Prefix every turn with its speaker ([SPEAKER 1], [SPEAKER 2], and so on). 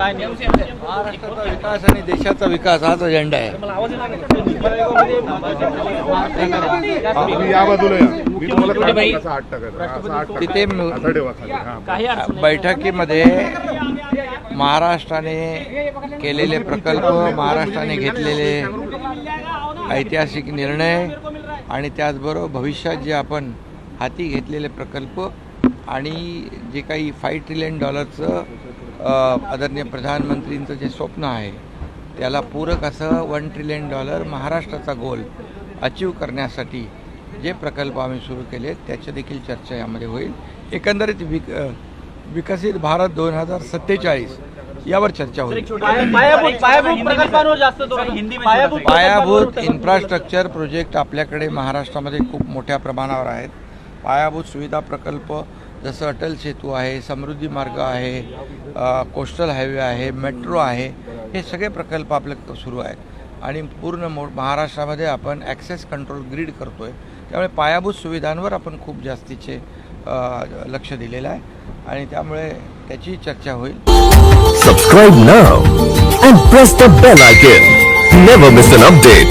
[SPEAKER 1] महाराष्ट्राचा विकास आणि देशाचा विकास हाच अजेंडा आहे.
[SPEAKER 2] या बाजूला.
[SPEAKER 1] तिथे बैठकीमध्ये महाराष्ट्राने केलेले प्रकल्प महाराष्ट्राने घेतलेले ऐतिहासिक निर्णय आणि त्याचबरोबर भविष्यात जे आपण हाती घेतलेले प्रकल्प आणि जे काही फाईव्ह ट्रिलियन डॉलरचं आदरणीय प्रधानमंत्रींचं जे स्वप्न आहे त्याला पूरक असं वन ट्रिलियन डॉलर महाराष्ट्राचा गोल अचीव करण्यासाठी जे प्रकल्प आम्ही सुरू केले त्याच्या देखील चर्चा यामध्ये होईल. एकंदरीत विक विकसित भारत दोन हजार सत्तेचाळीस यावर चर्चा होईल.
[SPEAKER 3] पायाभूत पायाभूत प्रकल्पांवर जास्त जोर हिंदी पायाभूत
[SPEAKER 1] पायाभूत इन्फ्रास्ट्रक्चर प्रोजेक्ट आपल्याकडे महाराष्ट्रामध्ये खूप मोठ्या प्रमाणावर आहेत. पायाभूत सुविधा प्रकल्प जसं अटल सेतू आहे समृद्धी मार्ग आहे कोस्टल हायवे आहे मेट्रो आहे हे सगळे प्रकल्प आपले सुरू आहेत. आणि पूर्ण मो महाराष्ट्रामध्ये आपण ॲक्सेस कंट्रोल ग्रीड करतो आहे त्यामुळे पायाभूत सुविधांवर आपण खूप जास्तीचे लक्ष दिलेलं आहे. आणि त्यामुळे त्याची चर्चा होईल.
[SPEAKER 4] Subscribe now and press the bell icon never miss an update